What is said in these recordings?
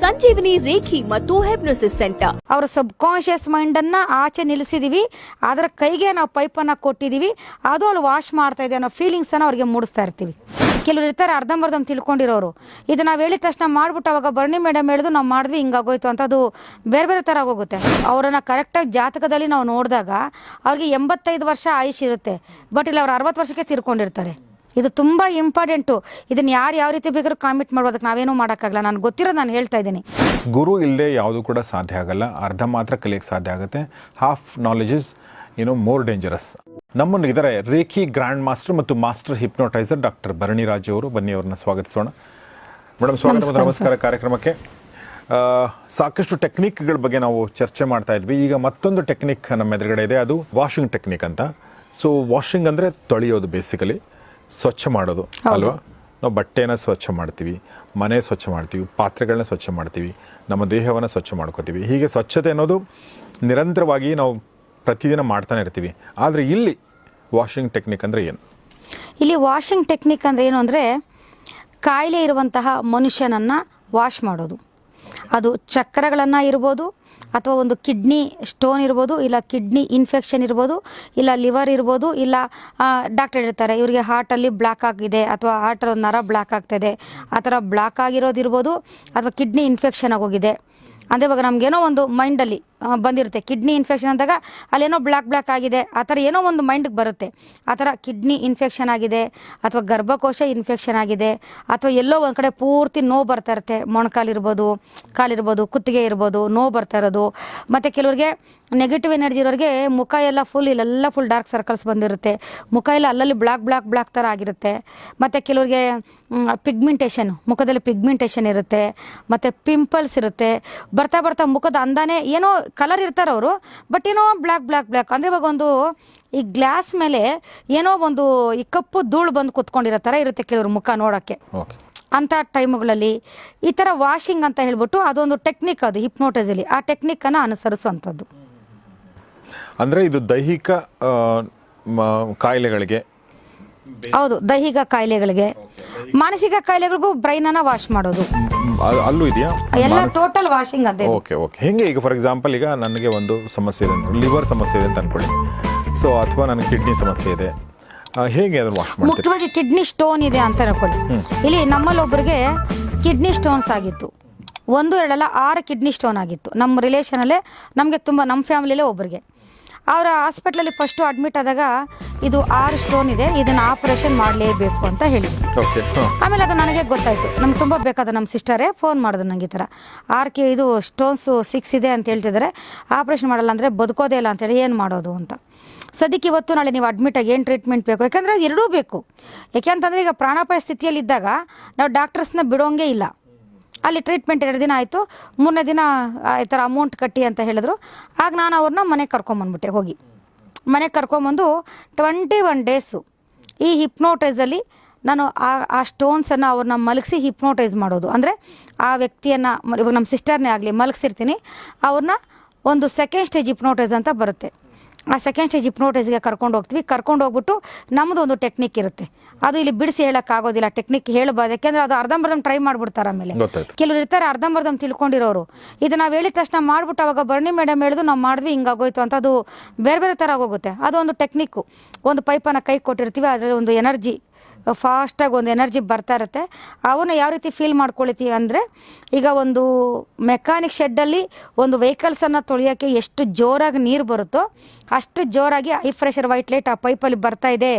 ಸಂಜೀವಿನಿ reiki ಮತ್ತು hypnosis centre. ಅವರ subconscious mind ಅನ್ನ ಆಚೆ ನಿಲ್ಲಿಸಿದೀವಿ. ಅದರ ಕೈಗೆ ನಾವು ಪೈಪನ್ನು ಕೊಟ್ಟಿದೀವಿ. ಅದು ಅಲ್ಲಿ ವಾಶ್ ಮಾಡ್ತಾ ಇದೆ ಅನ್ನೋ ಫೀಲಿಂಗ್ಸನ್ನು ಅವ್ರಿಗೆ ಮೂಡಿಸ್ತಾ ಇರ್ತೀವಿ. ಕೆಲವರು ಇರ್ತಾರೆ, ಅರ್ಧಂಬರ್ಧಂ ತಿಳ್ಕೊಂಡಿರೋರು. ಇದು ನಾವು ಹೇಳಿದ ತಕ್ಷಣ ಮಾಡ್ಬಿಟ್ಟು ಅವಾಗ ಬರ್ಣಿ ಮೇಡಮ್ ಹೇಳಿದ್ರು, ನಾವು ಮಾಡಿದ್ವಿ, ಹಿಂಗಾಗೋಯ್ತು ಅಂತ. ಅದು ಬೇರೆ ಬೇರೆ ಥರ ಆಗೋಗುತ್ತೆ. ಅವರನ್ನು ಕರೆಕ್ಟಾಗಿ ಜಾತಕದಲ್ಲಿ ನಾವು ನೋಡಿದಾಗ ಅವ್ರಿಗೆ ಎಂಬತ್ತೈದು ವರ್ಷ ಆಯುಷ್ ಇರುತ್ತೆ. ಬಟ್ ಇಲ್ಲಿ ಅವ್ರು ಅರವತ್ತು ವರ್ಷಕ್ಕೆ ತಿರ್ಕೊಂಡಿರ್ತಾರೆ. ಇದು ತುಂಬ ಇಂಪಾರ್ಟೆಂಟು ಇದನ್ನು ಯಾರು ಯಾವ ರೀತಿ ಬೇಕಾದ್ರೂ ಕಾಮಿಟ್ ಮಾಡೋದಕ್ಕೆ ನಾವೇನೂ ಮಾಡೋಕ್ಕಾಗಲ್ಲ. ನಾನು ಗೊತ್ತಿರೋ ನಾನು ಹೇಳ್ತಾ ಇದ್ದೀನಿ. ಗುರು ಇಲ್ಲದೆ ಯಾವುದು ಕೂಡ ಸಾಧ್ಯ ಆಗಲ್ಲ. ಅರ್ಧ ಮಾತ್ರ ಕಲಿಯೋಕ್ಕೆ ಸಾಧ್ಯ ಆಗುತ್ತೆ. Half knowledge is you know more dangerous ನಮ್ಮೊಂದಿಗಿದ್ದಾರೆ ರೇಖಿ ಗ್ರ್ಯಾಂಡ್ ಮಾಸ್ಟರ್ ಮತ್ತು master hypnotiser doctor Bharani Raju ಅವರು ಬನ್ನಿ ಅವ್ರನ್ನ ಸ್ವಾಗತಿಸೋಣ. ಮೇಡಮ್ ಸ್ವಾಗತ ನಮಸ್ಕಾರ ಕಾರ್ಯಕ್ರಮಕ್ಕೆ. ಆ, ಸಾಕಷ್ಟು ಟೆಕ್ನಿಕ್ಗಳ ಬಗ್ಗೆ ನಾವು ಚರ್ಚೆ ಮಾಡ್ತಾ ಇದ್ವಿ. ಈಗ ಮತ್ತೊಂದು ಟೆಕ್ನಿಕ್ ನಮ್ಮ ಎದುರುಗಡೆ ಇದೆ. ಅದು ವಾಷಿಂಗ್ ಟೆಕ್ನಿಕ್ ಅಂತ. ಸೊ ವಾಷಿಂಗ್ ಅಂದರೆ ತೊಳೆಯೋದು ಬೇಸಿಕಲಿ ಸ್ವಚ್ಛ ಮಾಡೋದು ಅಲ್ವಾ? ನಾವು ಬಟ್ಟೆನ ಸ್ವಚ್ಛ ಮಾಡ್ತೀವಿ ಮನೆ ಸ್ವಚ್ಛ ಮಾಡ್ತೀವಿ ಪಾತ್ರೆಗಳನ್ನ ಸ್ವಚ್ಛ ಮಾಡ್ತೀವಿ ನಮ್ಮ ದೇಹವನ್ನು ಸ್ವಚ್ಛ ಮಾಡ್ಕೋತೀವಿ. ಹೀಗೆ ಸ್ವಚ್ಛತೆ ಅನ್ನೋದು ನಿರಂತರವಾಗಿ ನಾವು ಪ್ರತಿದಿನ ಮಾಡ್ತಾನೆ ಇರ್ತೀವಿ. ಆದರೆ ಇಲ್ಲಿ ವಾಷಿಂಗ್ ಟೆಕ್ನಿಕ್ ಅಂದರೆ ಏನು? ಇಲ್ಲಿ ವಾಷಿಂಗ್ ಟೆಕ್ನಿಕ್ ಅಂದರೆ ಏನು ಅಂದರೆ ಕಾಯಿಲೆ ಇರುವಂತಹ ಮನುಷ್ಯನನ್ನು ವಾಶ್ ಮಾಡೋದು. ಅದು ಚಕ್ರಗಳನ್ನು ಇರ್ಬೋದು ಅಥವಾ ಒಂದು ಕಿಡ್ನಿ ಸ್ಟೋನ್ ಇರ್ಬೋದು, ಇಲ್ಲ ಕಿಡ್ನಿ ಇನ್ಫೆಕ್ಷನ್ ಇರ್ಬೋದು, ಇಲ್ಲ ಲಿವರ್ ಇರ್ಬೋದು, ಇಲ್ಲ ಡಾಕ್ಟರ್ ಇರ್ತಾರೆ ಇವರಿಗೆ ಹಾರ್ಟಲ್ಲಿ ಬ್ಲಾಕ್ ಆಗಿದೆ ಅಥವಾ ಹಾರ್ಟ್ ನರ ಬ್ಲಾಕ್ ಆಗ್ತಾಯಿದೆ ಆ ಥರ ಬ್ಲಾಕ್ ಆಗಿರೋದಿರ್ಬೋದು ಅಥವಾ ಕಿಡ್ನಿ ಇನ್ಫೆಕ್ಷನ್ ಆಗೋಗಿದೆ. ಅಂದರೆ ಇವಾಗ ನಮಗೇನೋ ಒಂದು ಮೈಂಡಲ್ಲಿ ಬಂದಿರುತ್ತೆ. ಕಿಡ್ನಿ ಇನ್ಫೆಕ್ಷನ್ ಅಂದಾಗ ಅಲ್ಲೇನೋ ಬ್ಲ್ಯಾಕ್ ಬ್ಲ್ಯಾಕ್ ಆಗಿದೆ. ಆ ಥರ ಏನೋ ಒಂದು ಮೈಂಡ್ಗೆ ಬರುತ್ತೆ. ಆ ಥರ ಕಿಡ್ನಿ ಇನ್ಫೆಕ್ಷನ್ ಆಗಿದೆ, ಅಥವಾ ಗರ್ಭಕೋಶ ಇನ್ಫೆಕ್ಷನ್ ಆಗಿದೆ, ಅಥವಾ ಎಲ್ಲೋ ಒಂದು ಕಡೆ ಪೂರ್ತಿ ನೋವು ಬರ್ತಾ ಇರುತ್ತೆ. ಮೊಣಕಾಲಿರ್ಬೋದು ಕಾಲಿರ್ಬೋದು ಕುತ್ತಿಗೆ ಇರ್ಬೋದು, ನೋವು ಬರ್ತಾ ಇರೋದು. ಮತ್ತು ಕೆಲವ್ರಿಗೆ ನೆಗೆಟಿವ್ ಎನರ್ಜಿ ಇರೋರಿಗೆ ಮುಖ ಎಲ್ಲ ಫುಲ್ ಇಲ್ಲೆಲ್ಲ ಫುಲ್ ಡಾರ್ಕ್ ಸರ್ಕಲ್ಸ್ ಬಂದಿರುತ್ತೆ. ಮುಖ ಎಲ್ಲ ಅಲ್ಲಲ್ಲಿ ಬ್ಲಾಕ್ ಬ್ಲ್ಯಾಕ್ ಬ್ಲಾಕ್ ಥರ ಆಗಿರುತ್ತೆ. ಮತ್ತು ಕೆಲವ್ರಿಗೆ ಪಿಗ್ಮೆಂಟೇಷನ್ ಮುಖದಲ್ಲಿ ಪಿಗ್ಮೆಂಟೇಷನ್ ಇರುತ್ತೆ. ಮತ್ತು ಪಿಂಪಲ್ಸ್ ಇರುತ್ತೆ. ಬರ್ತಾ ಬರ್ತಾ ಮುಖದ ಅಂದಾನೆ ಏನೋ ಕಲರ್ ಇರ್ತಾರೆ ಅವರು. ಬಟ್ ಏನೋ ಬ್ಲ್ಯಾಕ್ ಬ್ಲ್ಯಾಕ್ ಬ್ಲ್ಯಾಕ್ ಅಂದರೆ ಇವಾಗ ಒಂದು ಈ ಗ್ಲಾಸ್ ಮೇಲೆ ಏನೋ ಒಂದು ಈ ಕಪ್ಪು ಧೂಳು ಬಂದು ಕುತ್ಕೊಂಡಿರೋ ಥರ ಇರುತ್ತೆ ಕೆಲವ್ರ ಮುಖ ನೋಡೋಕ್ಕೆ. ಅಂಥ ಟೈಮ್ಗಳಲ್ಲಿ ಈ ಥರ ವಾಷಿಂಗ್ ಅಂತ ಹೇಳ್ಬಿಟ್ಟು ಅದೊಂದು ಟೆಕ್ನಿಕ್ ಅದು ಹಿಪ್ನೋಟೈಸಲ್ಲಿ ಆ ಟೆಕ್ನಿಕ್ಕನ್ನು ಅನುಸರಿಸುವಂಥದ್ದು. ಅಂದರೆ ಇದು ದೈಹಿಕ ಕಾಯಿಲೆಗಳಿಗೆ ಹೌದು ದೈಹಿಕ ಕಾಯಿಲೆಗಳಿಗೆ. ಮಾನಸಿಕ ಕಾಯಿಲೆಗಳಿಗೂ ಬ್ರೈನನ್ನು ವಾಶ್ ಮಾಡೋದು. ಅ- ಅಲ್ಲೂ ಇದೆಯಾ? ಎಲ್ಲ ಟೋಟಲ್ ವಾಷಿಂಗ್ ಅದೇ ಓಕೆ ಓಕೆ ಹೆಂಗೆ ಈಗ ಫಾರ್ ಎಕ್ಸಾಂಪಲ್ ಈಗ ನನಗೆ ಒಂದು ಸಮಸ್ಯೆ ಇದೆ ಲಿವರ್ ಸಮಸ್ಯೆ ಇದೆ ಅಂತ ಅನ್ಕೊಳ್ಳಿ. ಸೊ ಅಥವಾ ನನಗೆ ಕಿಡ್ನಿ ಸಮಸ್ಯೆ ಇದೆ. ಆ, ಹೇಗೆ ಅದನ್ನು ವಾಶ್ ಮಾಡ್ತೀರಿ? ಮುಖ್ಯವಾಗಿ ಕಿಡ್ನಿ ಸ್ಟೋನ್ ಇದೆ ಅಂತ ಅನ್ಕೊಳ್ಳಿ. ಇಲ್ಲಿ ನಮ್ಮಲ್ಲಿ ಒಬ್ಬರಿಗೆ ಕಿಡ್ನಿ ಸ್ಟೋನ್ಸ್ ಆಗಿತ್ತು. ಒಂದು ಎರಡಲ್ಲ ಆರು ಕಿಡ್ನಿ ಸ್ಟೋನ್ ಆಗಿತ್ತು. ನಮ್ಮ ರಿಲೇಷನಲ್ಲೇ ನಮಗೆ ತುಂಬ ನಮ್ಮ ಫ್ಯಾಮಿಲಿಯಲ್ಲೇ ಒಬ್ಬರಿಗೆ ಅವರ ಹಾಸ್ಪಿಟ್ಲಲ್ಲಿ ಫಸ್ಟು ಅಡ್ಮಿಟ್ ಆದಾಗ ಇದು ಆರು ಸ್ಟೋನ್ ಇದೆ ಇದನ್ನು ಆಪರೇಷನ್ ಮಾಡಲೇಬೇಕು ಅಂತ ಹೇಳಿದ್ರು ಓಕೆ ಆಮೇಲೆ ಅದು ನನಗೆ ಗೊತ್ತಾಯಿತು. ನಮ್ಗೆ ತುಂಬ ಬೇಕಾದ ನಮ್ಮ ಸಿಸ್ಟರೇ ಫೋನ್ ಮಾಡಿದ್ರು ನಂಗೆ ಈ ಥರ. ಆರ್ ಕೆ ಇದು ಸ್ಟೋನ್ಸು ಸಿಕ್ಸ್ ಇದೆ ಅಂತ ಹೇಳ್ತಿದ್ದಾರೆ. ಆಪ್ರೇಷನ್ ಮಾಡಲ್ಲ ಅಂದರೆ ಬದುಕೋದೇ ಇಲ್ಲ ಅಂತೇಳಿ ಏನು ಮಾಡೋದು ಅಂತ. ಸದ್ಯಕ್ಕೆ ಇವತ್ತು ನಾಳೆ ನೀವು ಅಡ್ಮಿಟಾಗಿ ಏನು ಟ್ರೀಟ್ಮೆಂಟ್ ಬೇಕು? ಯಾಕಂದರೆ ಎರಡೂ ಬೇಕು. ಯಾಕೆಂತಂದರೆ ಈಗ ಪ್ರಾಣಾಪಾಯ ಸ್ಥಿತಿಯಲ್ಲಿದ್ದಾಗ ನಾವು ಡಾಕ್ಟರ್ಸ್ನ ಬಿಡೋಂಗೆ ಇಲ್ಲ. ಅಲ್ಲಿ ಟ್ರೀಟ್ಮೆಂಟ್ ಎರಡು ದಿನ ಆಯಿತು. ಮೂರನೇ ದಿನ ಈ ಥರ ಅಮೌಂಟ್ ಕಟ್ಟಿ ಅಂತ ಹೇಳಿದ್ರು. ಆಗ ನಾನು ಅವ್ರನ್ನ ಮನೆಗೆ ಕರ್ಕೊಂಬಂದ್ಬಿಟ್ಟೆ ಹೋಗಿ. ಮನೆಗೆ ಕರ್ಕೊಂಬಂದು ಟ್ವೆಂಟಿ ಒನ್ ಡೇಸು ಈ ಹಿಪ್ನೋಟೈಸಲ್ಲಿ ನಾನು ಆ ಆ ಸ್ಟೋನ್ಸನ್ನು ಅವ್ರನ್ನ ಮಲಗಿಸಿ ಹಿಪ್ನೋಟೈಸ್ ಮಾಡೋದು. ಅಂದರೆ ಆ ವ್ಯಕ್ತಿಯನ್ನು, ಇವಾಗ ನಮ್ಮ ಸಿಸ್ಟರ್ನೇ ಆಗಲಿ ಮಲಗಿಸಿರ್ತೀನಿ. ಅವ್ರನ್ನ ಒಂದು ಸೆಕೆಂಡ್ ಸ್ಟೇಜ್ ಹಿಪ್ನೋಟೈಸ್ ಅಂತ ಬರುತ್ತೆ. ಆ ಸೆಕೆಂಡ್ ಸ್ಟೇಜ್ ಹಿಪ್ನೋಟೈಸ್ಗೆ ಕರ್ಕೊಂಡು ಹೋಗ್ತೀವಿ. ಕರ್ಕೊಂಡು ಹೋಗ್ಬಿಟ್ಟು ನಮ್ಮದು ಒಂದು ಟೆಕ್ನಿಕ್ ಇರುತ್ತೆ. ಅದು ಇಲ್ಲಿ ಬಿಡಿಸಿ ಹೇಳೋಕ್ಕಾಗೋದಿಲ್ಲ ಟೆಕ್ನಿಕ್ ಹೇಳಬಾರ್ದು. ಯಾಕೆಂದರೆ ಅದು ಅರ್ಧಂಬರ್ಧಂ ಟ್ರೈ ಮಾಡ್ಬಿಡ್ತಾರೆ ಆಮೇಲೆ. ಕೆಲವರು ಇರ್ತಾರೆ ಅರ್ಧಂಬರ್ಧಂ ತಿಳ್ಕೊಂಡಿರೋರು. ಇದು ನಾವು ಹೇಳಿದ ತಕ್ಷಣ ಮಾಡ್ಬಿಟ್ಟು ಅವಾಗ ಬರ್ಣಿ ಮೇಡಮ್ ಹೇಳಿದ್ರು ನಾವು ಮಾಡಿದ್ವಿ ಹಿಂಗಾಗೋಯ್ತು ಅಂತ. ಅದು ಬೇರೆ ಬೇರೆ ಥರ ಆಗೋಗುತ್ತೆ. ಅದು ಒಂದು ಟೆಕ್ನಿಕ್ಕು ಒಂದು ಪೈಪನ್ನು ಕೈ ಕೊಟ್ಟಿರ್ತೀವಿ ಅದರಲ್ಲಿ ಒಂದು ಎನರ್ಜಿ ಫಾಸ್ಟಾಗಿ ಒಂದು ಎನರ್ಜಿ ಬರ್ತಾ ಇರುತ್ತೆ. ಅವನ್ನ ಯಾವ ರೀತಿ ಫೀಲ್ ಮಾಡ್ಕೊಳ್ತೀವಿ ಅಂದರೆ ಈಗ ಒಂದು ಮೆಕ್ಯಾನಿಕ್ ಶೆಡ್ಡಲ್ಲಿ ಒಂದು ವೆಹಿಕಲ್ಸನ್ನು ತೊಳೆಯೋಕ್ಕೆ ಎಷ್ಟು ಜೋರಾಗಿ ನೀರು ಬರುತ್ತೋ ಅಷ್ಟು ಜೋರಾಗಿ ಐ ಫ್ರೆಷರ್ ವೈಟ್ ಲೈಟ್ ಆ ಪೈಪಲ್ಲಿ ಬರ್ತಾ ಇದೆ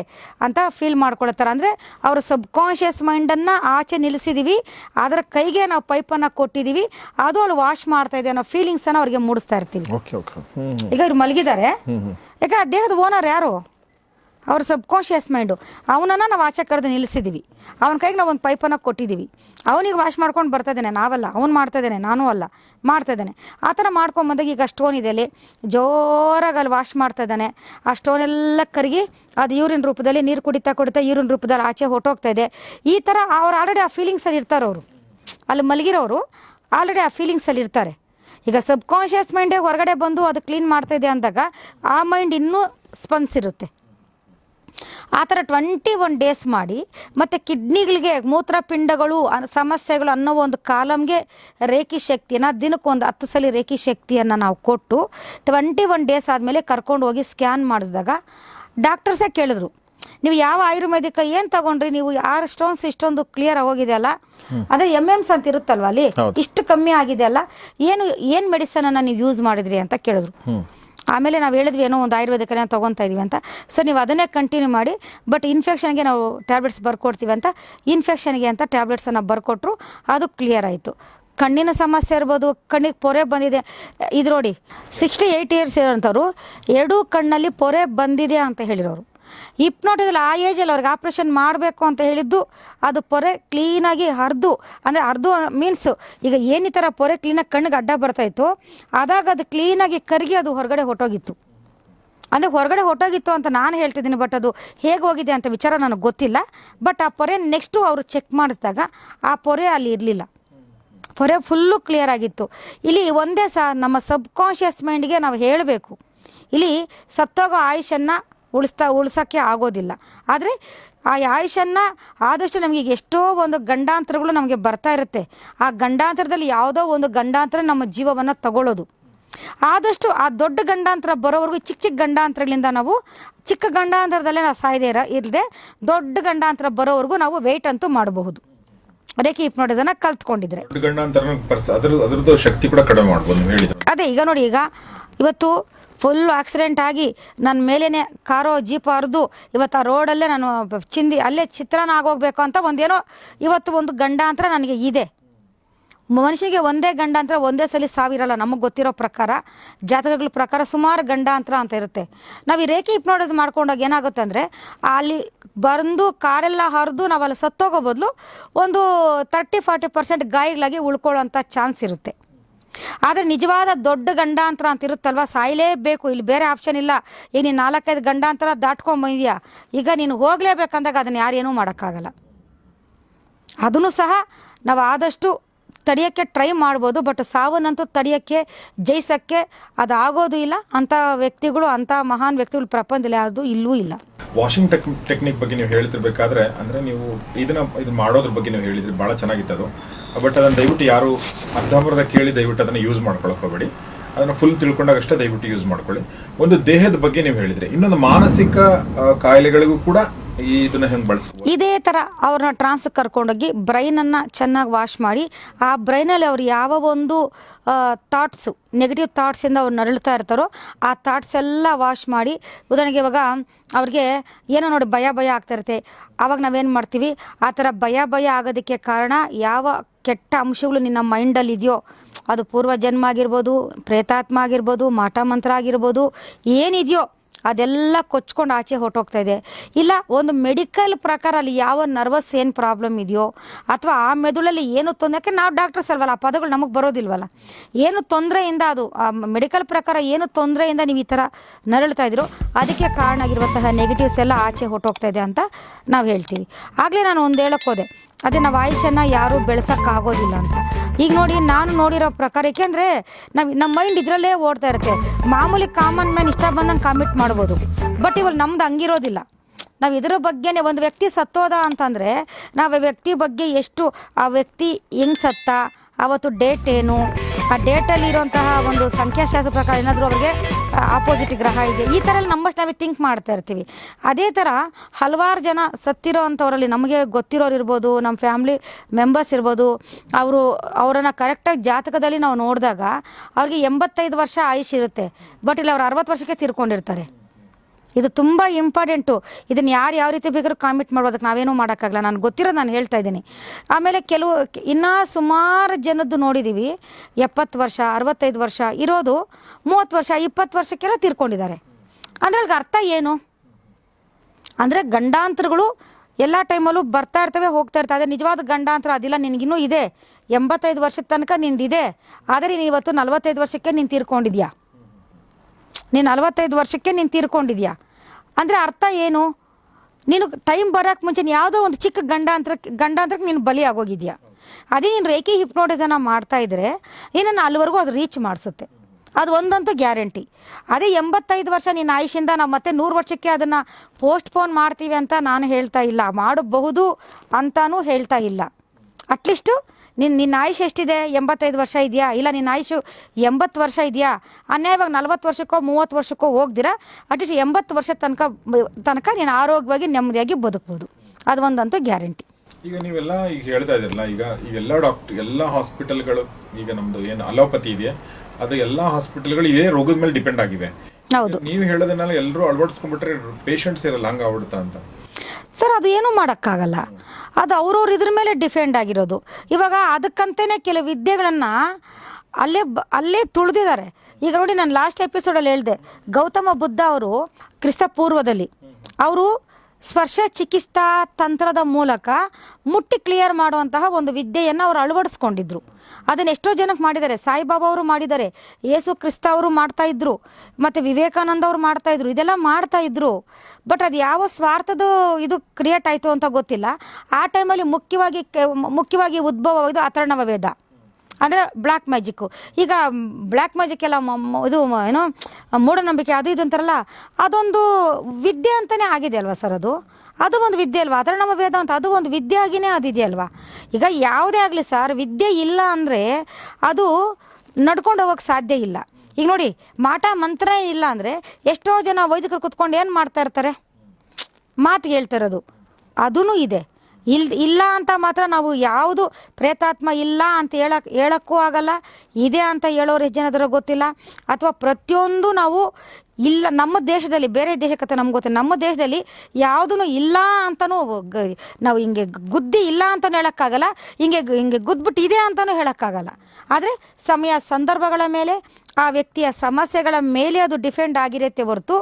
ಅಂತ ಫೀಲ್ ಮಾಡ್ಕೊಳ್ತಾರೆ. ಅಂದರೆ ಅವ್ರ ಸಬ್ ಕಾನ್ಷಿಯಸ್ ಮೈಂಡನ್ನು ಆಚೆ ನಿಲ್ಲಿಸಿದ್ದೀವಿ ಅದರ ಕೈಗೆ ನಾವು ಪೈಪನ್ನು ಕೊಟ್ಟಿದ್ದೀವಿ ಅದು ಅಲ್ಲಿ ವಾಶ್ ಮಾಡ್ತಾ ಇದೆ ಅನ್ನೋ ಫೀಲಿಂಗ್ಸನ್ನು ಅವ್ರಿಗೆ ಮೂಡಿಸ್ತಾ ಇರ್ತೀವಿ. ಈಗ ಇವ್ರು ಮಲಗಿದ್ದಾರೆ. ಯಾಕಂದ್ರೆ ದೇಹದ ಓನರ್ ಯಾರು? ಅವ್ರ ಸಬ್ ಕಾನ್ಷಿಯಸ್ ಮೈಂಡು ಅವನನ್ನು ನಾವು ಆಚೆ ಕರೆದು ನಿಲ್ಲಿಸಿದ್ದೀವಿ ಅವನ ಕೈಗೆ ನಾವು ಒಂದು ಪೈಪನ್ನು ಕೊಟ್ಟಿದ್ದೀವಿ ಅವನಿಗೆ ವಾಶ್ ಮಾಡ್ಕೊಂಡು ಬರ್ತಾ ಇದ್ದಾನೆ, ನಾವಲ್ಲ. ಅವ್ನು ಮಾಡ್ತಾ ಇದ್ದಾನೆ, ನಾನು ಅಲ್ಲ. ಮಾಡ್ತಾ ಇದ್ದಾನೆ. ಆ ಥರ ಮಾಡ್ಕೊಂಬಂದಾಗ ಈಗ ಸ್ಟೋನ್ ಇದೆ ಅಲ್ಲಿ. ಜೋರಾಗಿ ಅಲ್ಲಿ ವಾಶ್ ಮಾಡ್ತಾ ಇದ್ದಾನೆ. ಆ ಸ್ಟೋನ್ ಎಲ್ಲ ಕರಗಿ ಅದು ಯೂರಿನ ರೂಪದಲ್ಲಿ ನೀರು ಕುಡಿತಾ ಕುಡಿತಾ ಯೂರಿನ ರೂಪದಲ್ಲಿ ಆಚೆ ಹೊಟ್ಟೋಗ್ತಾ ಇದೆ. ಈ ಥರ ಅವ್ರು ಆಲ್ರೆಡಿ ಆ ಫೀಲಿಂಗ್ಸಲ್ಲಿ ಇರ್ತಾರೆ ಅವರು. ಅಲ್ಲಿ ಮಲಗಿರೋರು ಆಲ್ರೆಡಿ ಆ ಫೀಲಿಂಗ್ಸಲ್ಲಿ ಇರ್ತಾರೆ. ಈಗ ಸಬ್ ಕಾನ್ಷಿಯಸ್ ಮೈಂಡೇ ಹೊರಗಡೆ ಬಂದು ಅದು ಕ್ಲೀನ್ ಮಾಡ್ತಾ ಇದೆ ಅಂದಾಗ ಆ ಮೈಂಡ್ ಇನ್ನೂ ಸ್ಪಂದಿಸಿರುತ್ತೆ ಆ ಥರ ಟ್ವೆಂಟಿ ಒನ್ ಡೇಸ್ ಮಾಡಿ ಮತ್ತು ಕಿಡ್ನಿಗಳಿಗೆ ಮೂತ್ರಪಿಂಡಗಳು ಅನ್- ಸಮಸ್ಯೆಗಳು ಅನ್ನೋ ಒಂದು ಕಾಲಮ್ಗೆ ರೇಖಿ ಶಕ್ತಿಯನ್ನು ದಿನಕ್ಕೊಂದು ಹತ್ತು ಸಲ ರೇಖಿ ಶಕ್ತಿಯನ್ನು ನಾವು ಕೊಟ್ಟು ಟ್ವೆಂಟಿ ಒನ್ ಡೇಸ್ ಆದಮೇಲೆ ಕರ್ಕೊಂಡು ಹೋಗಿ ಸ್ಕ್ಯಾನ್ ಮಾಡಿಸಿದಾಗ ಡಾಕ್ಟರ್ಸೇ ಕೇಳಿದ್ರು ನೀವು ಯಾವ ಆಯುರ್ವೇದಿಕ ಏನು ತಗೊಂಡ್ರಿ? ನೀವು ಯಾರು ಸ್ಟೋನ್ಸ್ ಇಷ್ಟೊಂದು ಕ್ಲಿಯರ್ ಆಗೋಗಿದೆಯಲ್ಲ ಅಂದರೆ ಎಂ ಎಮ್ಸ್ ಅಂತ ಇರುತ್ತಲ್ವ ಅಲ್ಲಿ. ಇಷ್ಟು ಕಮ್ಮಿ ಆಗಿದೆಯಲ್ಲ ಏನು ಏನು ಮೆಡಿಸನನ್ನು ನೀವು ಯೂಸ್ ಮಾಡಿದ್ರಿ ಅಂತ ಕೇಳಿದ್ರು. ಆಮೇಲೆ ನಾವು ಹೇಳಿದ್ವಿ, ಏನೋ ಒಂದು ಆಯುರ್ವೇದಿಕನೇ ತೊಗೊತಾ ಇದೀವಿ ಅಂತ. ಸೊ ನೀವು ಅದನ್ನೇ ಕಂಟಿನ್ಯೂ ಮಾಡಿ ಬಟ್ ಇನ್ಫೆಕ್ಷನ್ಗೆ ನಾವು ಟ್ಯಾಬ್ಲೆಟ್ಸ್ ಬರ್ಕೊಡ್ತೀವಿ ಅಂತ. ಇನ್ಫೆಕ್ಷನ್ಗೆ ಅಂತ ಟ್ಯಾಬ್ಲೆಟ್ಸನ್ನು ಬರ್ಕೊಟ್ರು, ಅದು ಕ್ಲಿಯರ್ ಆಯಿತು. ಕಣ್ಣಿನ ಸಮಸ್ಯೆ ಇರ್ಬೋದು, ಕಣ್ಣಿಗೆ ಪೊರೆ ಬಂದಿದೆ. ಇದು ನೋಡಿ ಸಿಕ್ಸ್ಟಿ ಏಯ್ಟ್ ಇಯರ್ಸ್ ಇರೋಂಥವ್ರು, ಎರಡೂ ಕಣ್ಣಲ್ಲಿ ಪೊರೆ ಬಂದಿದೆ ಅಂತ ಹೇಳಿರೋರು. ಹಿಪ್ನೋಟಿಸಲ್ಲಿ ಆ ಏಜಲ್ಲಿ ಅವ್ರಿಗೆ ಆಪ್ರೇಷನ್ ಮಾಡಬೇಕು ಅಂತ ಹೇಳಿದ್ದು, ಅದು ಪೊರೆ ಕ್ಲೀನಾಗಿ ಹರಿದು, ಅಂದರೆ ಹರಿದು ಮೀನ್ಸ್ ಈಗ ಏನು ಥರ ಪೊರೆ ಕ್ಲೀನಾಗಿ ಕಣ್ಣಿಗೆ ಅಡ್ಡ ಬರ್ತಾಯಿತ್ತು ಆದಾಗ ಅದು ಕ್ಲೀನಾಗಿ ಕರಗಿ ಅದು ಹೊರಗಡೆ ಹೊಟ್ಟೋಗಿತ್ತು ಅಂದರೆ ಹೊರಗಡೆ ಹೊಟ್ಟೋಗಿತ್ತು ಅಂತ ನಾನು ಹೇಳ್ತಿದ್ದೀನಿ ಬಟ್ ಅದು ಹೇಗೆ ಹೋಗಿದೆ ಅಂತ ವಿಚಾರ ನನಗೆ ಗೊತ್ತಿಲ್ಲ. ಬಟ್ ಆ ಪೊರೆ ನೆಕ್ಸ್ಟು ಅವರು ಚೆಕ್ ಮಾಡಿಸಿದಾಗ ಆ ಪೊರೆ ಅಲ್ಲಿ ಇರಲಿಲ್ಲ. ಪೊರೆ ಫುಲ್ಲು ಕ್ಲಿಯರ್ ಆಗಿತ್ತು. ಇಲ್ಲಿ ಒಂದೇ ಸಹ ನಮ್ಮ ಸಬ್ ಕಾನ್ಷಿಯಸ್ ಮೈಂಡ್ಗೆ ನಾವು ಹೇಳಬೇಕು. ಇಲ್ಲಿ ಸತ್ತೋಗೋ ಆಯುಷನ್ನು ಉಳಿಸ್ತಾ ಉಳ್ಸೋಕ್ಕೆ ಆಗೋದಿಲ್ಲ. ಆದರೆ ಆ ಆಯುಷನ್ನು ಆದಷ್ಟು ನಮಗೆ ಎಷ್ಟೋ ಒಂದು ಗಂಡಾಂತರಗಳು ನಮಗೆ ಬರ್ತಾ ಇರುತ್ತೆ. ಆ ಗಂಡಾಂತರದಲ್ಲಿ ಯಾವುದೋ ಒಂದು ಗಂಡಾಂತರ ನಮ್ಮ ಜೀವವನ್ನು ತಗೊಳ್ಳೋದು. ಆದಷ್ಟು ಆ ದೊಡ್ಡ ಗಂಡಾಂತರ ಬರೋವರೆಗೂ ಚಿಕ್ಕ ಚಿಕ್ಕ ಗಂಡಾಂತರಗಳಿಂದ ನಾವು ಚಿಕ್ಕ ಗಂಡಾಂತರದಲ್ಲೇ ನಾವು ಸಾಯದೇ ಇರ ಇಲ್ಲದೆ ದೊಡ್ಡ ಗಂಡಾಂತರ ಬರೋವರೆಗೂ ನಾವು ವೆಯ್ಟ್ ಅಂತೂ ಮಾಡಬಹುದು. ಅದಕ್ಕೆ ಹಿಪ್ನೋಟಿಸನ್ನ ನೋಡಿ ದೊಡ್ಡ ಕಲ್ತ್ಕೊಂಡಿದ್ರೆ ಅದೇ ಈಗ ನೋಡಿ ಈಗ ಇವತ್ತು ಫುಲ್ ಆಕ್ಸಿಡೆಂಟ್ ಆಗಿ ನನ್ನ ಮೇಲೇ ಕಾರೋ ಜೀಪ್ ಹರಿದು ಇವತ್ತು ಆ ರೋಡಲ್ಲೇ ನಾನು ಚಿಂದಿ, ಅಲ್ಲೇ ಚಿತ್ರಾನ್ನ ಆಗೋಗ್ಬೇಕು ಅಂತ ಒಂದೇನೋ ಇವತ್ತು ಒಂದು ಗಂಡಾಂತರ ನನಗೆ ಇದೆ. ಮನುಷ್ಯನಿಗೆ ಒಂದೇ ಗಂಡಾಂತರ ಒಂದೇ ಸಲ ಸಾವಿರಲ್ಲ, ನಮಗೆ ಗೊತ್ತಿರೋ ಪ್ರಕಾರ, ಜಾತಕಗಳ ಪ್ರಕಾರ ಸುಮಾರು ಗಂಡಾಂತರ ಅಂತ ಇರುತ್ತೆ. ನಾವು ಈ ರೇಖೆ ಹಿಪ್ನೋಟೈಸ್ ಮಾಡ್ಕೊಂಡಾಗ ಏನಾಗುತ್ತೆ ಅಂದರೆ, ಅಲ್ಲಿ ಬಂದು ಕಾರೆಲ್ಲ ಹರಿದು ನಾವಲ್ಲಿ ಸತ್ತೋಗೋ ಬದಲು ಒಂದು ತರ್ಟಿ ಫಾರ್ಟಿ ಪರ್ಸೆಂಟ್ ಗಾಯಗಳಾಗಿ ಉಳ್ಕೊಳ್ಳೋಂಥ ಚಾನ್ಸ್ ಇರುತ್ತೆ. ಆದರೆ ನಿಜವಾದ ದೊಡ್ಡ ಗಂಡಾಂತರ ಅಂತ ಇರುತ್ತಲ್ವ? ಸಾಯಲೇಬೇಕು. ಇಲ್ಲಿ ಬೇರೆ ಆಪ್ಷನ್ ಇಲ್ಲ. ಈಗ ನೀನು ನಾಲ್ಕೈದು ಗಂಡಾಂತರ ದಾಟ್ಕೊಂಬಿದ್ಯಾ ಈಗ ನೀನು ಹೋಗಲೇಬೇಕಂದಾಗ ಅದನ್ನು ಯಾರೇನೂ ಮಾಡೋಕ್ಕಾಗಲ್ಲ. ಅದನ್ನು ಸಹ ನಾವು ಆದಷ್ಟು ತಡೆಯೋಕ್ಕೆ ಟ್ರೈ ಮಾಡ್ಬೋದು. ಬಟ್ ಸಾವನ್ನಂತೂ ತಡೆಯೋಕ್ಕೆ, ಜಯಿಸೋಕ್ಕೆ ಅದು ಆಗೋದು ಇಲ್ಲ. ಅಂಥ ವ್ಯಕ್ತಿಗಳು, ಅಂಥ ಮಹಾನ್ ವ್ಯಕ್ತಿಗಳು ಪ್ರಪಂಚದಲ್ಲಿ ಯಾವುದು ಇಲ್ಲೂ ಇಲ್ಲ. ವಾಷಿಂಗ್ ಟೆಕ್ ಟೆಕ್ನಿಕ್ ಬಗ್ಗೆ ನೀವು ಹೇಳ್ತಿರ್ಬೇಕಾದ್ರೆ, ಅಂದರೆ ನೀವು ಇದನ್ನ ಇದು ಮಾಡೋದ್ರ ಬಗ್ಗೆ ನೀವು ಹೇಳಿದ್ರಿ. ಭಾಳ ಚೆನ್ನಾಗಿತ್ತು ಅದು. ಬಟ್ ಅದನ್ನು ದಯವಿಟ್ಟು ಯಾರು ಅರ್ಧಂಬರ್ಧ ಕೇಳಿ ದಯವಿಟ್ಟು ಅದನ್ನು ಯೂಸ್ ಮಾಡ್ಕೊಳಕ್ಕೆ ಹೋಗಬೇಡಿ. ಅದನ್ನು ಫುಲ್ ತಿಳ್ಕೊಂಡಾಗ ಅಷ್ಟೇ ದಯವಿಟ್ಟು ಯೂಸ್ ಮಾಡ್ಕೊಳ್ಳಿ. ಒಂದು ದೇಹದ ಬಗ್ಗೆ ನೀವು ಹೇಳಿದರೆ, ಇನ್ನೊಂದು ಮಾನಸಿಕ ಕಾಯಿಲೆಗಳಿಗೂ ಕೂಡ ಇದೇ ಥರ ಅವ್ರನ್ನ ಟ್ರಾನ್ಸ್ ಕರ್ಕೊಂಡೋಗಿ ಬ್ರೈನನ್ನು ಚೆನ್ನಾಗಿ ವಾಶ್ ಮಾಡಿ, ಆ ಬ್ರೈನಲ್ಲಿ ಅವ್ರು ಯಾವ ಒಂದು ಥಾಟ್ಸು ನೆಗೆಟಿವ್ ಥಾಟ್ಸಿಂದ ಅವ್ರು ನರಳ್ತಾ ಇರ್ತಾರೋ, ಆ ಥಾಟ್ಸ್ ಎಲ್ಲ ವಾಶ್ ಮಾಡಿ, ಉದಾಹರಣೆಗೆ ಇವಾಗ ಅವ್ರಿಗೆ ಏನೋ ನೋಡಿ ಭಯ ಭಯ ಆಗ್ತಾ ಇರುತ್ತೆ. ಆವಾಗ ನಾವೇನು ಮಾಡ್ತೀವಿ? ಆ ಥರ ಭಯ ಭಯ ಆಗೋದಕ್ಕೆ ಕಾರಣ ಯಾವ ಕೆಟ್ಟ ಅಂಶಗಳು ನಿನ್ನ ಮೈಂಡಲ್ಲಿ ಇದೆಯೋ, ಅದು ಪೂರ್ವ ಜನ್ಮ ಆಗಿರ್ಬೋದು, ಪ್ರೇತಾತ್ಮ ಆಗಿರ್ಬೋದು, ಮಾಟ ಮಂತ್ರ ಆಗಿರ್ಬೋದು, ಏನಿದೆಯೋ ಅದೆಲ್ಲ ಕೊಚ್ಕೊಂಡು ಆಚೆ ಹೊಟ್ಟೋಗ್ತಾ ಇದೆ. ಇಲ್ಲ, ಒಂದು ಮೆಡಿಕಲ್ ಪ್ರಕಾರ ಅಲ್ಲಿ ಯಾವ ನರ್ವಸ್ ಏನು ಪ್ರಾಬ್ಲಮ್ ಇದೆಯೋ, ಅಥವಾ ಆ ಮೆದುಳಲ್ಲಿ ಏನು ತೊಂದರೆ ನಾವು ಡಾಕ್ಟರ್ಸ್ ಅಲ್ವಲ್ಲ, ಆ ಪದಗಳು ನಮಗೆ ಬರೋದಿಲ್ವಲ್ಲ. ಏನು ತೊಂದರೆಯಿಂದ ಅದು, ಆ ಮೆಡಿಕಲ್ ಪ್ರಕಾರ ಏನು ತೊಂದರೆಯಿಂದ ನೀವು ಈ ಥರ ನರಳ್ತಾ ಇದ್ದೀರೋ, ಅದಕ್ಕೆ ಕಾರಣ ಆಗಿರುವಂತಹ ನೆಗೆಟಿವ್ಸ್ ಎಲ್ಲ ಆಚೆ ಹೊಟ್ಟೋಗ್ತಾ ಇದೆ ಅಂತ ನಾವು ಹೇಳ್ತೀವಿ. ಆಗಲೇ ನಾನು ಒಂದು ಹೇಳೋಕ್ಕೋದೆ ಅದೇ ನಾವು ಆಯುಷನ್ನು ಯಾರೂ ಬೆಳೆಸೋಕ್ಕಾಗೋದಿಲ್ಲ ಅಂತ. ಈಗ ನೋಡಿ, ನಾನು ನೋಡಿರೋ ಪ್ರಕಾರ, ಏಕೆಂದರೆ ನಾವು ನಮ್ಮ ಮೈಂಡ್ ಇದರಲ್ಲೇ ಓಡ್ತಾ ಇರುತ್ತೆ. ಮಾಮೂಲಿ ಕಾಮನ್ ಮ್ಯಾನ್ ಇಷ್ಟ ಬಂದಂಗೆ ಕಾಮಿಟ್ ಮಾಡ್ಬೋದು. ಬಟ್ ಇವಾಗ ನಮ್ದು ಹಂಗಿರೋದಿಲ್ಲ. ನಾವು ಇದರ ಬಗ್ಗೆನೇ ಒಂದು ವ್ಯಕ್ತಿ ಸತ್ತೋದ ಅಂತಂದರೆ, ನಾವು ವ್ಯಕ್ತಿ ಬಗ್ಗೆ ಎಷ್ಟು, ಆ ವ್ಯಕ್ತಿ ಹೆಂಗೆ ಸತ್ತ, ಅವತ್ತು ಡೇಟ್ ಏನು ಆ ಡೇಟಲ್ಲಿ ಇರುವಂತಹ ಒಂದು ಸಂಖ್ಯಾಶಾಸ್ತ್ರ ಪ್ರಕಾರ ಏನಾದರೂ ಅವರಿಗೆ ಆಪೋಸಿಟ್ ಗ್ರಹ ಇದೆ. ಈ ಥರ ಎಲ್ಲ ನಮ್ಮಷ್ಟು ನಾವೇ ಥಿಂಕ್ ಮಾಡ್ತಾ ಇರ್ತೀವಿ. ಅದೇ ಥರ ಹಲವಾರು ಜನ ಸತ್ತಿರೋ ಅಂಥವರಲ್ಲಿ ನಮಗೆ ಗೊತ್ತಿರೋರು ಇರ್ಬೋದು ನಮ್ಮ ಫ್ಯಾಮ್ಲಿ ಮೆಂಬರ್ಸ್ ಇರ್ಬೋದು, ಅವರು ಅವರನ್ನು ಕರೆಕ್ಟಾಗಿ ಜಾತಕದಲ್ಲಿ ನಾವು ನೋಡಿದಾಗ ಅವ್ರಿಗೆ ಎಂಬತ್ತೈದು ವರ್ಷ ಆಯುಷ್ ಇರುತ್ತೆ. ಬಟ್ ಇಲ್ಲಿ, ಅವ್ರು ಅರವತ್ತು ವರ್ಷಕ್ಕೆ ತೀರ್ಕೊಂಡಿರ್ತಾರೆ. ಇದು ತುಂಬ ಇಂಪಾರ್ಟೆಂಟು. ಇದನ್ನು ಯಾರು ಯಾವ ರೀತಿ ಬೇಕಾದ್ರೂ ಕಾಮಿಟ್ ಮಾಡೋದಕ್ಕೆ ನಾವೇನೂ ಮಾಡೋಕ್ಕಾಗಲ್ಲ. ನಾನು ಗೊತ್ತಿರೋದು ನಾನು ಹೇಳ್ತಾ ಇದ್ದೀನಿ. ಆಮೇಲೆ ಕೆಲವು, ಇನ್ನೂ ಸುಮಾರು ಜನದ್ದು ನೋಡಿದ್ದೀವಿ ಎಪ್ಪತ್ತು ವರ್ಷ, ಅರವತ್ತೈದು ವರ್ಷ ಇರೋದು, ಮೂವತ್ತು ವರ್ಷ, ಇಪ್ಪತ್ತು ವರ್ಷಕ್ಕೆಲ್ಲ ತೀರ್ಕೊಂಡಿದ್ದಾರೆ. ಅಂದರೆ ಅಲ್ಲಿಗೆ ಅರ್ಥ ಏನು? ಅಂದರೆ ಗಂಡಾಂತರಗಳು ಎಲ್ಲ ಟೈಮಲ್ಲೂ ಬರ್ತಾ ಇರ್ತವೆ, ಹೋಗ್ತಾ ಇರ್ತವೆ. ಅದೇ ನಿಜವಾದ ಗಂಡಾಂತರ ಅದಿಲ್ಲ, ನಿನಗಿನ್ನೂ ಇದೆ. ಎಂಬತ್ತೈದು ವರ್ಷದ ತನಕ ನಿಂದಿದೆ. ಆದರೆ ನೀನು ಇವತ್ತು ನಲವತ್ತೈದು ವರ್ಷಕ್ಕೆ ನೀನು ತೀರ್ಕೊಂಡಿದ್ಯಾ? ನೀನು ನಲವತ್ತೈದು ವರ್ಷಕ್ಕೆ ನೀನು ತೀರ್ಕೊಂಡಿದ್ಯಾ? ಅಂದರೆ ಅರ್ಥ ಏನು? ನೀನು ಟೈಮ್ ಬರೋಕ್ಕೆ ಮುಂಚೆ ಯಾವುದೋ ಒಂದು ಚಿಕ್ಕ ಗಂಡಾಂತರ ಗಂಡಾಂತರಕ್ಕೆ ನೀನು ಬಲಿ ಆಗೋಗಿದ್ಯಾ? ಅದೇ ನೀನು ರೇಖಿ ಹಿಪ್ನೋಟಿಸನ್ನ ಮಾಡ್ತಾ ಇದ್ರೆ ಏನನ್ನ ಅಲ್ಲಿವರೆಗೂ ಅದು ರೀಚ್ ಮಾಡಿಸುತ್ತೆ. ಅದು ಒಂದಂತೂ ಗ್ಯಾರಂಟಿ ಅದೇ ಎಂಬತ್ತೈದು ವರ್ಷ ನಿನ್ನ ಆಯುಷಿಂದ ನಾವು ಮತ್ತೆ ನೂರು ವರ್ಷಕ್ಕೆ ಅದನ್ನು ಪೋಸ್ಟ್ಪೋನ್ ಮಾಡ್ತೀವಿ ಅಂತ ನಾನು ಹೇಳ್ತಾ ಇಲ್ಲ. ಮಾಡಬಹುದು ಅಂತಾನೂ ಹೇಳ್ತಾ ಇಲ್ಲ. ಅಟ್ಲೀಸ್ಟು ನಿನ್ನ ನಿನ್ನ ಆಯುಷ್ ಎಷ್ಟಿದೆ? ಎಂಬತ್ತೈದು ವರ್ಷ ಇದೆಯಾ? ಇಲ್ಲ ನಿನ್ನ ಆಯುಷು ಎಂಬತ್ತು ವರ್ಷ ಇದೆಯಾ? ಅನ್ಯಾಯವಾಗಿ ನಲ್ವತ್ತು ವರ್ಷಕ್ಕೋ ಮೂವತ್ತು ವರ್ಷಕ್ಕೋ ಹೋಗ್ದಿರಾ? ಅಟ್ಲೀಸ್ಟ್ ಎಂಬತ್ತು ವರ್ಷ ತನಕ ತನಕ ನೀನು ಆರೋಗ್ಯವಾಗಿ ನೆಮ್ಮದಿಯಾಗಿ ಬದುಕ್ಬೋದು. ಅದು ಒಂದಂತೂ ಗ್ಯಾರಂಟಿ. ಈಗ ನೀವೆಲ್ಲ ಈಗ ಹೇಳ್ತಾ ಇದ್ರಲ್ಲ ಈಗ ಈಗ ಎಲ್ಲ ಡಾಕ್ಟರ್ ಎಲ್ಲ ಹಾಸ್ಪಿಟಲ್ಗಳು ಈಗ ನಮ್ದು ಏನು ಅಲೋಪತಿ ಇದೆಯಾ? ಅದು ಎಲ್ಲ ಹಾಸ್ಪಿಟಲ್ಗಳು ಇದೇ ರೋಗದ ಮೇಲೆ ಡಿಪೆಂಡ್ ಆಗಿವೆ. ಹೌದು. ನೀವು ಹೇಳೋದನ್ನೆಲ್ಲ ಎಲ್ಲರೂ ಅಳವಡಿಸ್ಕೊಂಡ್ಬಿಟ್ರೆ ಪೇಷಂಟ್ಸ್ ಇರಲ್ಲ ಹಂಗೆ ಆಗ್ಬಿಡುತ್ತಾ ಅಂತ. ಸರ್, ಅದು ಏನೂ ಮಾಡೋಕ್ಕಾಗಲ್ಲ. ಅದು ಅವ್ರವ್ರ ಇದ್ರ ಮೇಲೆ ಡಿಫೆಂಡ್ ಆಗಿರೋದು. ಇವಾಗ ಅದಕ್ಕಂತಲೇ ಕೆಲವು ವಿದ್ಯೆಗಳನ್ನು ಅಲ್ಲೇ ಬ, ಅಲ್ಲೇ ತುಳಿದಿದ್ದಾರೆ. ಈಗ ನೋಡಿ, ನಾನು ಲಾಸ್ಟ್ ಎಪಿಸೋಡಲ್ಲಿ ಹೇಳಿದೆ, ಗೌತಮ ಬುದ್ಧ ಅವರು ಕ್ರಿಸ್ತ ಪೂರ್ವದಲ್ಲಿ ಅವರು ಸ್ಪರ್ಶ ಚಿಕಿತ್ಸಾ ತಂತ್ರದ ಮೂಲಕ ಮುಟ್ಟಿ ಕ್ಲಿಯರ್ ಮಾಡುವಂತಹ ಒಂದು ವಿದ್ಯೆಯನ್ನು ಅವರು ಅಳವಡಿಸ್ಕೊಂಡಿದ್ರು. ಅದನ್ನು ಎಷ್ಟೋ ಜನಕ್ಕೆ ಮಾಡಿದ್ದಾರೆ. ಸಾಯಿಬಾಬಾ ಅವರು ಮಾಡಿದ್ದಾರೆ. ಯೇಸು ಕ್ರಿಸ್ತ ಅವರು ಮಾಡ್ತಾ ಇದ್ರು. ಮತ್ತು ವಿವೇಕಾನಂದ ಅವರು ಮಾಡ್ತಾ ಇದ್ರು. ಇದೆಲ್ಲ ಮಾಡ್ತಾ ಇದ್ರು. ಬಟ್ ಅದು ಯಾವ ಸ್ವಾರ್ಥದ ಇದು ಕ್ರಿಯೇಟ್ ಆಯಿತು ಅಂತ ಗೊತ್ತಿಲ್ಲ. ಆ ಟೈಮಲ್ಲಿ ಮುಖ್ಯವಾಗಿ ಮುಖ್ಯವಾಗಿ ಉದ್ಭವ ಇದು ಅಥರ್ಣವ ವೇದ. ಅಂದರೆ ಬ್ಲ್ಯಾಕ್ ಮ್ಯಾಜಿಕ್ಕು ಈಗ ಬ್ಲ್ಯಾಕ್ ಮ್ಯಾಜಿಕ್ ಎಲ್ಲ ಮ- ಮ- ಇದು ಏನೋ, ಮೂಢನಂಬಿಕೆ ಅದು ಇದು ಅಂತಾರಲ್ಲ, ಅದೊಂದು ವಿದ್ಯೆ ಅಂತಲೇ ಆಗಿದೆ ಅಲ್ವಾ ಸರ್ ಅದು? ಅದು ಒಂದು ವಿದ್ಯೆ ಅಲ್ವಾ? ಅದರ ನಮ್ಮ ವೇದ ಅಂತ, ಅದು ಒಂದು ವಿದ್ಯೆ ಆಗಿನೇ ಅದಿದೆಯಲ್ವಾ ಈಗ ಯಾವುದೇ ಆಗಲಿ ಸರ್, ವಿದ್ಯೆ ಇಲ್ಲ ಅಂದರೆ ಅದು ನಡ್ಕೊಂಡು ಹೋಗೋಕೆ ಸಾಧ್ಯ ಇಲ್ಲ. ಈಗ ನೋಡಿ, ಮಾಟ ಮಂತ್ರ ಇಲ್ಲ ಅಂದರೆ ಎಷ್ಟೋ ಜನ ವೈದ್ಯಕರು ಕುತ್ಕೊಂಡು ಏನು ಮಾಡ್ತಾ ಇರ್ತಾರೆ? ಮಾತು ಹೇಳ್ತಾ ಇರೋದು. ಅದೂ ಇದೆ. ಇಲ್, ಇಲ್ಲ ಅಂತ ಮಾತ್ರ ನಾವು ಯಾವುದು ಪ್ರೇತಾತ್ಮ ಇಲ್ಲ ಅಂತ ಹೇಳಕ್, ಹೇಳೋಕ್ಕೂ ಆಗಲ್ಲ. ಇದೆ ಅಂತ ಹೇಳೋರು ಎಷ್ಟು ಗೊತ್ತಿಲ್ಲ. ಅಥವಾ ಪ್ರತಿಯೊಂದು ನಾವು ಇಲ್ಲ, ನಮ್ಮ ದೇಶದಲ್ಲಿ, ಬೇರೆ ದೇಶಕ್ಕೆ ನಮ್ಗೆ ಗೊತ್ತಿಲ್ಲ. ನಮ್ಮ ದೇಶದಲ್ಲಿ ಯಾವುದೂ ಇಲ್ಲ ಅಂತಲೂ ನಾವು ಹಿಂಗೆ ಗುದ್ದಿ ಇಲ್ಲ ಅಂತಲೂ ಹೇಳೋಕ್ಕಾಗಲ್ಲ. ಹಿಂಗೆ ಹಿಂಗೆ ಗುದ್ಬಿಟ್ಟು ಇದೆ ಅಂತಲೂ ಹೇಳೋಕ್ಕಾಗಲ್ಲ. ಆದರೆ ಸಮಯ, ಸಂದರ್ಭಗಳ ಮೇಲೆ ಆ ವ್ಯಕ್ತಿಯ ಸಮಸ್ಯೆಗಳ ಮೇಲೆ ಅದು ಡಿಫೆಂಡ್ ಆಗಿರುತ್ತೆ ಹೊರತು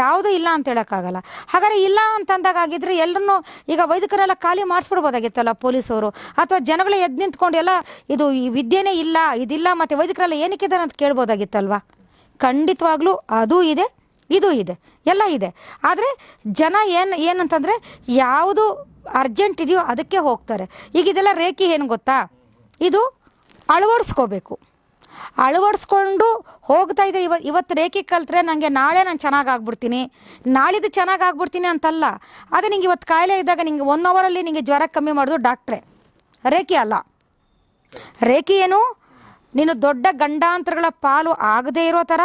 ಯಾವುದೂ ಇಲ್ಲ ಅಂತ ಹೇಳೋಕ್ಕಾಗಲ್ಲ. ಹಾಗಾದ್ರೆ ಇಲ್ಲ ಅಂತಂದಾಗ ಆಗಿದ್ರೆ ಎಲ್ಲರನ್ನು ಈಗ ವೈದ್ಯಕರೆಲ್ಲ ಖಾಲಿ ಮಾಡಿಸ್ಬಿಡ್ಬೋದಾಗಿತ್ತಲ್ಲ ಪೊಲೀಸವರು? ಅಥವಾ ಜನಗಳೇ ಎದ್ದು ನಿಂತ್ಕೊಂಡು ಎಲ್ಲ ಇದು ಈ ವಿದ್ಯೆನೇ ಇಲ್ಲ, ಇದಿಲ್ಲ ಮತ್ತು ವೈದ್ಯಕರೆಲ್ಲ ಏನಕ್ಕಿದ್ದಾರೆ ಅಂತ ಕೇಳ್ಬೋದಾಗಿತ್ತಲ್ವ? ಖಂಡಿತವಾಗ್ಲೂ ಅದೂ ಇದೆ, ಇದು ಇದೆ, ಎಲ್ಲ ಇದೆ. ಆದರೆ ಜನ ಏನು, ಏನಂತಂದರೆ ಯಾವುದು ಅರ್ಜೆಂಟ್ ಇದೆಯೋ ಅದಕ್ಕೆ ಹೋಗ್ತಾರೆ. ಈಗ ಇದೆಲ್ಲ ರೇಖೆ ಏನು ಗೊತ್ತಾ? ಇದು ಅಳವಡಿಸ್ಕೋಬೇಕು. ಅಳವಡಿಸ್ಕೊಂಡು ಹೋಗ್ತಾ ಇದೆ ಇವ ಇವತ್ತು ರೇಖೆ ಕಲ್ತ್ರೆ ನನಗೆ ನಾಳೆ ನಾನು ಚೆನ್ನಾಗಿ ಆಗ್ಬಿಡ್ತೀನಿ ನಾಳಿದ್ದು ಚೆನ್ನಾಗಿ ಆಗ್ಬಿಡ್ತೀನಿ ಅಂತಲ್ಲ. ಅದೇ ನಿಂಗೆ ಇವತ್ತು ಕಾಯಿಲೆ ಇದ್ದಾಗ ನಿಂಗೆ ಒನ್ ಅವರಲ್ಲಿ ನಿಂಗೆ ಜ್ವರ ಕಮ್ಮಿ ಮಾಡೋದು ಡಾಕ್ಟ್ರೆ ರೇಖೆ ಅಲ್ಲ. ರೇಖೆ ಏನು? ನೀನು ದೊಡ್ಡ ಗಂಡಾಂತರಗಳ ಪಾಲು ಆಗದೇ ಇರೋ ಥರ,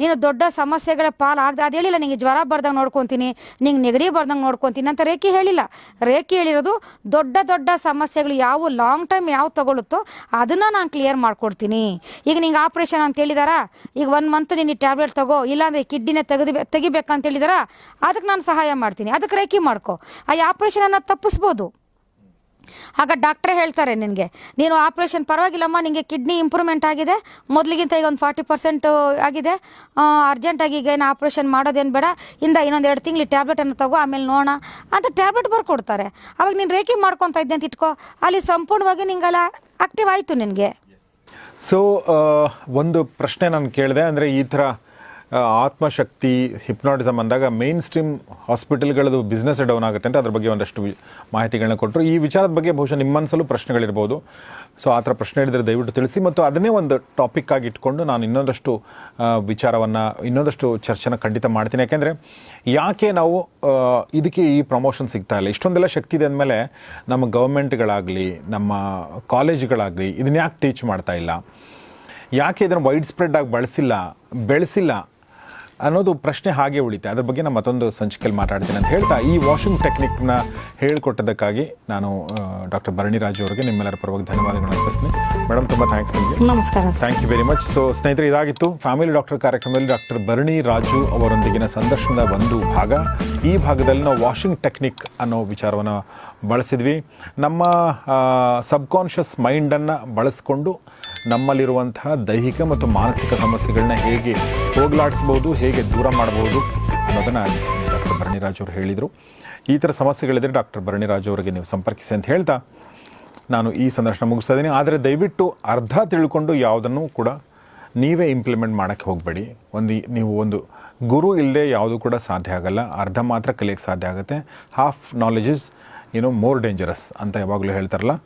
ನೀನು ದೊಡ್ಡ ಸಮಸ್ಯೆಗಳ ಪಾಲು ಆಗದೆ, ಅದು ಹೇಳಿಲ್ಲ, ನಿಂಗೆ ಜ್ವರ ಬರ್ದಂಗೆ ನೋಡ್ಕೊತೀನಿ, ನಿಂಗೆ ನೆಗಡಿ ಬರ್ದಂಗೆ ನೋಡ್ಕೊತೀನಿ ಅಂತ ರೇಖೆ ಹೇಳಿಲ್ಲ. ರೇಖೆ ಹೇಳಿರೋದು ದೊಡ್ಡ ದೊಡ್ಡ ಸಮಸ್ಯೆಗಳು ಯಾವ ಲಾಂಗ್ ಟೈಮ್ ಯಾವ ತಗೊಳುತ್ತೋ ಅದನ್ನು ನಾನು ಕ್ಲಿಯರ್ ಮಾಡ್ಕೊಡ್ತೀನಿ. ಈಗ ನಿಂಗೆ ಆಪ್ರೇಷನ್ ಅಂತ ಹೇಳಿದಾರಾ? ಈಗ ಒನ್ ಮಂತ್ ನೀನು ಟ್ಯಾಬ್ಲೆಟ್ ತಗೋ, ಇಲ್ಲಾಂದರೆ ಕಿಡ್ನಿನೇ ತೆಗೆದು ತೆಗಿಬೇಕಂತ ಹೇಳಿದಾರಾ? ಅದಕ್ಕೆ ನಾನು ಸಹಾಯ ಮಾಡ್ತೀನಿ. ಅದಕ್ಕೆ ರೇಖೆ ಮಾಡ್ಕೋ. ಆ ಆಪ್ರೇಷನನ್ನು ತಪ್ಪಿಸ್ಬೋದು. ಆಗ ಡಾಕ್ಟ್ರೇ ಹೇಳ್ತಾರೆ ನಿನಗೆ, ನೀನು ಆಪ್ರೇಷನ್ ಪರವಾಗಿಲ್ಲಮ್ಮ ನಿಮಗೆ ಕಿಡ್ನಿ ಇಂಪ್ರೂವ್ಮೆಂಟ್ ಆಗಿದೆ, ಮೊದಲಿಗಿಂತ ಈಗ ಒಂದು ಫಾರ್ಟಿ ಪರ್ಸೆಂಟು ಆಗಿದೆ. ಅರ್ಜೆಂಟಾಗಿ ಈಗ ಏನು ಆಪ್ರೇಷನ್ ಮಾಡೋದೇನು ಬೇಡ, ಇಂದ ಇನ್ನೊಂದು ಎರಡು ತಿಂಗಳು ಟ್ಯಾಬ್ಲೆಟನ್ನು ತಗೋ, ಆಮೇಲೆ ನೋಡೋಣ ಅಂತ ಟ್ಯಾಬ್ಲೆಟ್ ಬರ್ಕೊಡ್ತಾರೆ. ಅವಾಗ ನೀನು ರೇಖೆ ಮಾಡ್ಕೊತಾ ಇದ್ದೆ ಅಂತ ಇಟ್ಕೋ, ಅಲ್ಲಿ ಸಂಪೂರ್ಣವಾಗಿ ನಿಂಗೆಲ್ಲ ಆಕ್ಟಿವ್ ಆಯಿತು ನಿನಗೆ. ಸೊ ಒಂದು ಪ್ರಶ್ನೆ ನಾನು ಕೇಳಿದೆ, ಅಂದರೆ ಈ ಥರ ಆತ್ಮಶಕ್ತಿ ಹಿಪ್ನಾಟಿಸಮ್ ಅಂದಾಗ ಮೇನ್ ಸ್ಟ್ರೀಮ್ ಹಾಸ್ಪಿಟಲ್ಗಳದ್ದು ಬಿಸ್ನೆಸ್ ಡೌನ್ ಆಗುತ್ತೆ ಅಂತ ಅದ್ರ ಬಗ್ಗೆ ಒಂದಷ್ಟು ಮಾಹಿತಿಗಳನ್ನ ಕೊಟ್ಟರು ಈ ವಿಚಾರದ ಬಗ್ಗೆ ಬಹುಶಃ ನಿಮ್ಮ ಮನಸ್ಸಲ್ಲೂ ಪ್ರಶ್ನೆಗಳಿರ್ಬೋದು. ಸೊ ಆ ಥರ ಪ್ರಶ್ನೆ ಹೇಳಿದರೆ ದಯವಿಟ್ಟು ತಿಳಿಸಿ ಮತ್ತು ಅದನ್ನೇ ಒಂದು ಟಾಪಿಕ್ ಆಗಿ ಇಟ್ಕೊಂಡು ನಾನು ಇನ್ನೊಂದಷ್ಟು ವಿಚಾರವನ್ನು, ಇನ್ನೊಂದಷ್ಟು ಚರ್ಚೆನ ಖಂಡಿತ ಮಾಡ್ತೀನಿ. ಯಾಕೆಂದರೆ ಯಾಕೆ ನಾವು ಇದಕ್ಕೆ ಈ ಪ್ರಮೋಷನ್ ಸಿಗ್ತಾ ಇಲ್ಲ? ಇಷ್ಟೊಂದೆಲ್ಲ ಶಕ್ತಿ ಇದೆ ಅಂದಮೇಲೆ ನಮ್ಮ ಗೌರ್ಮೆಂಟ್ಗಳಾಗಲಿ ನಮ್ಮ ಕಾಲೇಜ್ಗಳಾಗಲಿ ಇದನ್ನ ಯಾಕೆ ಟೀಚ್ ಮಾಡ್ತಾ ಇಲ್ಲ? ಯಾಕೆ ಇದನ್ನು ವೈಡ್ ಸ್ಪ್ರೆಡ್ ಆಗಿ ಬಳಸಿಲ್ಲ, ಬೆಳೆಸಿಲ್ಲ? ಅನ್ನೋದು ಪ್ರಶ್ನೆ ಹಾಗೆ ಉಳಿತೆ. ಅದ್ರ ಬಗ್ಗೆ ನಾನು ಮತ್ತೊಂದು ಸಂಚಿಕೆಯಲ್ಲಿ ಮಾತಾಡ್ತೀನಿ ಅಂತ ಹೇಳ್ತಾ ಈ ವಾಷಿಂಗ್ ಟೆಕ್ನಿಕ್ನ ಹೇಳಿಕೊಟ್ಟದಕ್ಕಾಗಿ ನಾನು ಡಾಕ್ಟರ್ ಭರಣಿ ರಾಜು ಅವರಿಗೆ ನಿಮ್ಮೆಲ್ಲರ ಪರವಾಗಿ ಧನ್ಯವಾದಗಳು ಅರ್ಪಿಸ್ತೀನಿ. ಮೇಡಮ್ ತುಂಬ ಥ್ಯಾಂಕ್ಸ್ ನಿಮಗೆ. ನಮಸ್ಕಾರ thank you very much so ಸ್ನೇಹಿತರೆ ಇದಾಗಿತ್ತು. ಫ್ಯಾಮಿಲಿ ಡಾಕ್ಟರ್ ಕಾರ್ಯಕ್ರಮದಲ್ಲಿ ಡಾಕ್ಟರ್ ಭರಣಿ ರಾಜು ಅವರೊಂದಿಗಿನ ಸಂದರ್ಶನದ ಒಂದು ಭಾಗ. ಈ ಭಾಗದಲ್ಲಿ ನಾವು ವಾಷಿಂಗ್ ಟೆಕ್ನಿಕ್ ಅನ್ನೋ ವಿಚಾರವನ್ನು ಬಳಸಿದ್ವಿ. ನಮ್ಮ ಸಬ್ಕಾನ್ಷಿಯಸ್ ಮೈಂಡನ್ನು ಬಳಸಿಕೊಂಡು ನಮ್ಮಲ್ಲಿರುವಂತಹ ದೈಹಿಕ ಮತ್ತು ಮಾನಸಿಕ ಸಮಸ್ಯೆಗಳನ್ನ ಹೇಗೆ ಹೋಗಲಾಡಿಸ್ಬೋದು, ಹೇಗೆ ದೂರ ಮಾಡ್ಬೋದು ಅನ್ನೋದನ್ನು ಡಾಕ್ಟರ್ ಭರಣಿರಾಜ್ ಅವರು ಹೇಳಿದರು. ಈ ಥರ ಸಮಸ್ಯೆಗಳಿದ್ರೆ ಡಾಕ್ಟರ್ ಭರಣಿರಾಜ್ ಅವರಿಗೆ ನೀವು ಸಂಪರ್ಕಿಸಿ ಅಂತ ಹೇಳ್ತಾ ನಾನು ಈ ಸಂದರ್ಶನ ಮುಗಿಸ್ತಾ ಇದ್ದೀನಿ. ಆದರೆ ದಯವಿಟ್ಟು ಅರ್ಧ ತಿಳ್ಕೊಂಡು ಯಾವುದನ್ನು ಕೂಡ ನೀವೇ ಇಂಪ್ಲಿಮೆಂಟ್ ಮಾಡೋಕ್ಕೆ ಹೋಗಬೇಡಿ. ಒಂದು ನೀವು ಒಂದು ಗುರು ಇಲ್ಲದೆ ಯಾವುದು ಕೂಡ ಸಾಧ್ಯ ಆಗಲ್ಲ. ಅರ್ಧ ಮಾತ್ರ ಕಲಿಯೋಕ್ಕೆ ಸಾಧ್ಯ ಆಗುತ್ತೆ. ಹಾಫ್ ನಾಲೆಜ್ ಇಸ್ ಏನೋ ಮೋರ್ ಡೇಂಜರಸ್ ಅಂತ ಯಾವಾಗಲೂ ಹೇಳ್ತಾರಲ್ಲ.